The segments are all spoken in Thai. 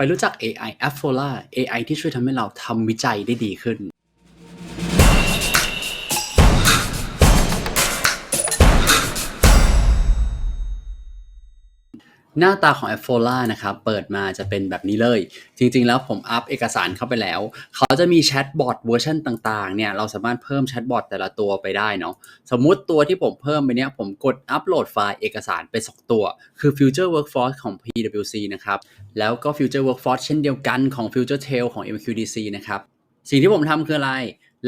ไปรู้จัก AI a f o l a AI ที่ช่วยทำให้เราทำวิจัยได้ดีขึ้น หน้าตาของ a f o l a นะครับ เปิดมาจะเป็นแบบนี้เลย จริงๆ แล้วผมอัพเอกสารเข้าไปแล้ว เขาจะมีแชทบอทเวอร์ชันต่างๆ เนี่ย เราสามารถเพิ่มแชทบอทแต่ละตัวไปได้เนาะ สมมุติตัวที่ผมเพิ่มไปเนี่ย ผมกดอัปโหลดไฟล์เอกสารไป2ตัว คือ Future Workforce ของ PwC นะครับ แล้วก็ Future Workforce เช่นเดียวกันของ Future Tail ของ MQDC นะครับ สิ่งที่ผมทำคืออะไร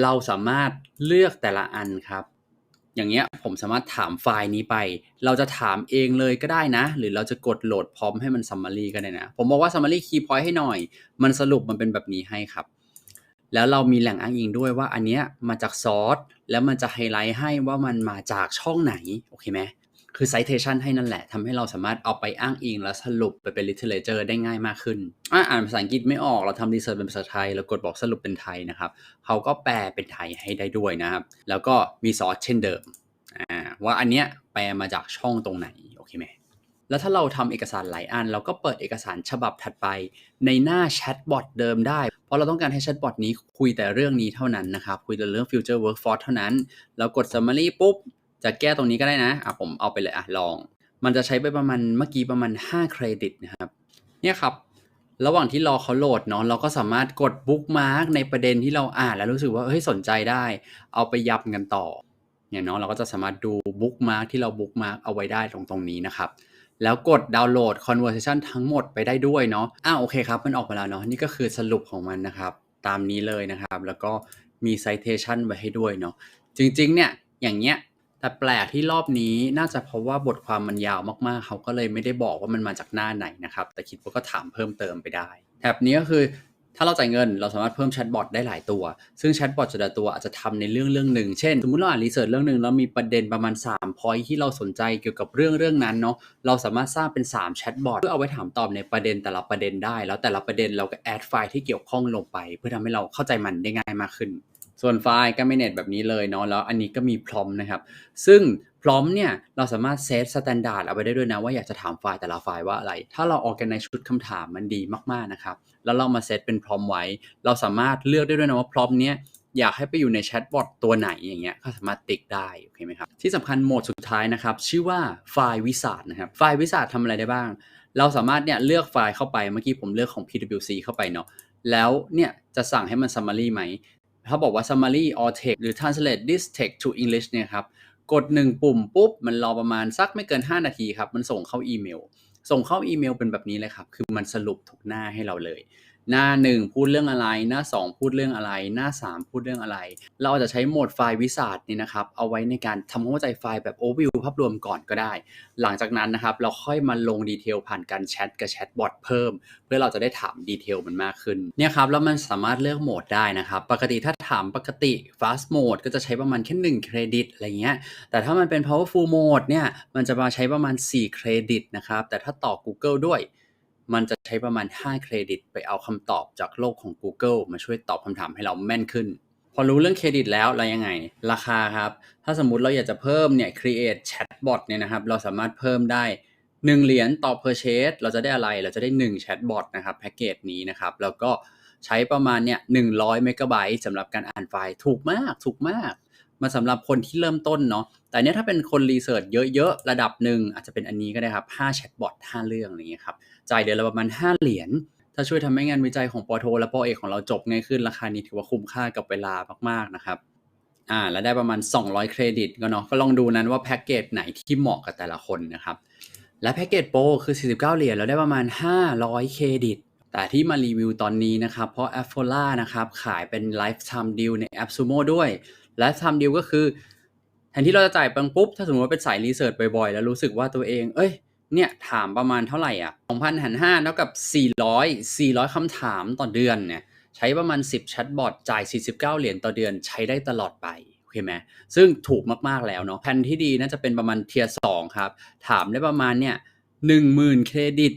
เราสามารถเลือกแต่ละอันครับ อย่างเงี้ยผมสามารถถามไฟล์นี้ไป เราจะถามเองเลยก็ได้นะ หรือเราจะกดโหลดพร้อมให้มันซัมมารีก็ได้นะ ผมบอกว่าสัมมารีคีย์พอยต์ให้หน่อย มันสรุปมันเป็นแบบนี้ให้ครับ แล้วเรามีแหล่งอ้างอิงด้วยว่าอันเนี้ยมาจากซอสแล้วมันจะไฮไลท์ให้ว่ามันมาจากช่องไหน โอเคไหม คือ citation ให้นั่นแหละทำให้เราสามารถเอาไปอ้างอิงแล้วสรุปไปเป็น literature ได้ง่ายมากขึ้น อะอ่านภาษาอังกฤษไม่ออกเราทำ research เป็นภาษาไทยแล้วกดบอกสรุปเป็นไทยนะครับเขาก็แปลเป็นไทยให้ได้ด้วยนะครับ แล้วก็มีซอสเช่นเดิมว่าอันเนี้ยแปลมาจากช่องตรงไหนโอเคไหมแล้วถ้าเราทำเอกสารหลายอัน เราก็เปิดเอกสารฉบับถัดไป ในหน้าแชทบอทเดิมได้ เพราะเราต้องการให้แชทบอทนี้คุยแต่เรื่องนี้เท่านั้นนะครับ คุยแต่เรื่อง Future Workforce เท่านั้น เรากด Summary ปุ๊บ จะแก้ตรงนี้ก็ได้นะอะผมเอาไปเลยอะลอง มันจะใช้ไปประมาณเมื่อกี้ประมาณ 5 เครดิตนะครับ เนี่ยครับ ระหว่างที่รอเขาโหลดเนาะเราก็สามารถกดบุ๊กมาร์กในประเด็นที่เราอ่านแล้วรู้สึกว่าเฮ้ยสนใจได้ เอาไปยับกันต่อเนี่ยเนาะเราก็จะสามารถดูบุ๊กมาร์กที่เราบุ๊กมาร์กเอาไว้ได้ตรงตรงนี้นะครับแล้วกดดาวน์โหลด conversation ทั้งหมดไปได้ด้วยเนาะ อ้าวโอเคครับ มันออกมาแล้วเนาะ นี่ก็คือสรุปของมันนะครับ ตามนี้เลยนะครับ แล้วก็มี citation ไว้ให้ด้วยเนาะ จริงๆ เนี่ย อย่างเงี้ย แต่แปลกที่รอบนี้น่าจะเพราะว่าบทความมันยาวมากๆ เขาก็เลยไม่ได้บอกว่ามันมาจากหน้าไหนนะครับ แต่คิดว่าก็ถามเพิ่มเติมไปได้ แถบนี้ก็คือถ้าเราจ่ายเงินเราสามารถเพิ่มแชทบอทได้หลายตัว ซึ่งแชทบอทแต่ละตัวอาจจะทำในเรื่องเรื่องหนึ่ง เช่น สมมติเราอ่านรีเสิร์ชเรื่องหนึ่งแล้วมีประเด็นประมาณ3 point ที่เราสนใจเกี่ยวกับเรื่องเรื่องนั้นเนาะ เราสามารถสร้างเป็น3แชทบอทเพื่อเอาไว้ถามตอบในประเด็นแต่ละประเด็นได้ แล้วแต่ละประเด็นเราก็แอดไฟล์ที่เกี่ยวข้องลงไป เพื่อทำให้เราเข้าใจมันได้ง่ายมากขึ้น ส่วนไฟล์ก็ไม่เน็ตแบบนี้เลยเนาะแล้วอันนี้ก็มีพร้อมนะครับ ซึ่งพร้อมเนี่ยเราสามารถเซตสแตนดาร์ดเอาไว้ได้ด้วยนะ ว่าอยากจะถามไฟล์แต่ละไฟล์ว่าอะไร ถ้าเราออกกันในชุดคำถามมันดีมากๆนะครับ แล้วเรามาเซตเป็นพร้อมไว้ เราสามารถเลือกได้ด้วยนะว่าพร้อมเนี้ยอยากให้ไปอยู่ในแชทบอทตัวไหนอย่างเงี้ยก็สามารถติ๊กได้โอเคไหมครับที่สำคัญโหมดสุดท้ายนะครับ ชื่อว่าไฟล์วิสาดนะครับไฟล์วิสาดทำอะไรได้บ้าง เราสามารถเนี่ยเลือกไฟล์เข้าไปเมื่อกี้ผมเลือกของ PwC เข้าไปเนาะแล้วเนี่ยจะสั่งให้มัน summary ไหม ถ้าบอกว่า summary or text หรือ translate this text to English เนี่ยครับ กด 1 ปุ่มปุ๊บ มันรอประมาณสักไม่เกิน 5 นาทีครับ มันส่งเข้าอีเมล ส่งเข้าอีเมลเป็นแบบนี้เลยครับ คือมันสรุปทุกหน้าให้เราเลย หน้า 1 พูดเรื่องอะไร หน้า 2 พูดเรื่องอะไร หน้า 3 พูดเรื่องอะไร เราอาจจะใช้โหมดไฟล์วิสาดนี่นะครับ เอาไว้ในการทำความเข้าใจไฟล์แบบ overview ภาพรวมก่อนก็ได้ หลังจากนั้นนะครับ เราค่อยมาลงดีเทลผ่านการแชทกับแชทบอทเพิ่ม เพื่อเราจะได้ถามดีเทลมันมากขึ้นเนี่ยครับแล้วมันสามารถเลือกโหมดได้นะครับ ปกติถ้าถามปกติ fast mode ก็จะใช้ประมาณแค่1เครดิตอะไรเงี้ยแต่ถ้ามันเป็น powerful mode เนี่ยมันจะมาใช้ประมาณ 4 เครดิตนะครับแต่ถ้าต่อ Google ด้วย มันจะใช้ประมาณ 5 เครดิต ไปเอาคำตอบจากโลกของ Google มาช่วยตอบคำถามให้เราแม่นขึ้น พอรู้เรื่องเครดิตแล้วเรายังไง ราคาครับ ถ้าสมมุติเราอยากจะเพิ่มเนี่ย create chatbot เนี่ยนะครับ เราสามารถเพิ่มได้ 1 เหรียญต่อ purchase เราจะได้อะไร เราจะได้ 1 chatbot นะครับแพ็กเกจนี้นะครับ แล้วก็ใช้ประมาณเนี่ย100เมกะไบต์สำหรับการอ่านไฟล์ถูกมากถูกมากมันสำหรับคนที่เริ่มต้นเนาะ แต่เนี้ยถ้าเป็นคนรีเสิร์ชเยอะๆ ระดับหนึ่งอาจจะเป็นอันนี้ก็ได้ครับ5แชทบอท5เรื่องอะไรเงี้ยครับ จ่ายเดือนละประมาณ 5 เหรียญ ถ้าช่วยทำให้งานวิจัยของปอโท และปอเอกของเราจบง่ายขึ้น ราคานี้ถือว่าคุ้มค่ากับเวลามากๆนะครับ อ่า แล้วได้ประมาณ 200 เครดิตก็เนาะ ก็ลองดูนั้นว่าแพ็กเกจไหนที่เหมาะกับแต่ละคนนะครับ และแพ็กเกจโปรคือ 49 เหรียญแล้วได้ประมาณ 500 เครดิตแต่ที่มารีวิวตอนนี้นะครับ เพราะ a f o l a นะครับ ขายเป็น Lifetime Deal ใน AppSumo ด้วย Lifetime Deal ก็คือ แทนที่เราจะจ่ายปังปุ๊บ ถ้าสมมติว่าเป็นสายรีเสิร์ชบ่อยๆ แล้วรู้สึกว่าตัวเอง เอ้ย เนี่ยถามประมาณเท่าไหร่อะ2,000หัน5เท่ากับ 400 400คำถามต่อเดือนเนี่ยใช้ประมาณ 10แชทบอทจ่าย 49 เหรียญต่อเดือนใช้ได้ตลอดไปโอเคไหมซึ่งถูกมากๆแล้วเนาะแผนที่ดีน่าจะเป็นประมาณเทียร์2ครับ ถามได้ประมาณเนี่ย10,000เครดิต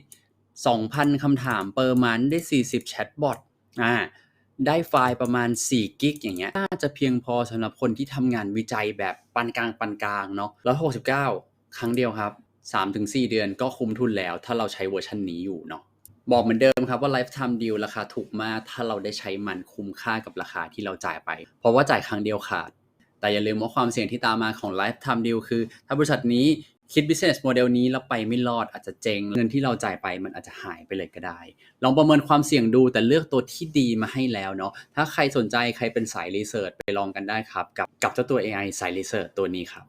2,000คำถามเปอร์มันได้ 40แชทบอทอ่าได้ไฟล์ประมาณ4กิกอย่างเงี้ยน่าจะเพียงพอสำหรับคนที่ทำงานวิจัยแบบปานกลางปานกลางเนาะ169 ครั้งเดียวครับ 3-4 เดือนก็คุ้มทุนแล้ว ถ้าเราใช้เวอร์ชันนี้อยู่เนาะบอกเหมือนเดิมครับว่า lifetime deal ราคาถูกมาก ถ้าเราได้ใช้มันคุ้มค่ากับราคาที่เราจ่ายไป เพราะว่าจ่ายครั้งเดียวขาด แต่อย่าลืมว่าความเสี่ยงที่ตามมาของ lifetime deal คือ ถ้าบริษัทนี้คิด business model นี้แล้วไปไม่รอดอาจจะเจงเงินที่เราจ่ายไปมันอาจจะหายไปเลยก็ได้ ลองประเมินความเสี่ยงดูแต่เลือกตัวที่ดีมาให้แล้วเนาะถ้าใครสนใจใครเป็นสายรีเสิร์ชไปลองกันได้ครับ กับกับเจ้าตัว AI สายรีเสิร์ชตัวนี้ครับ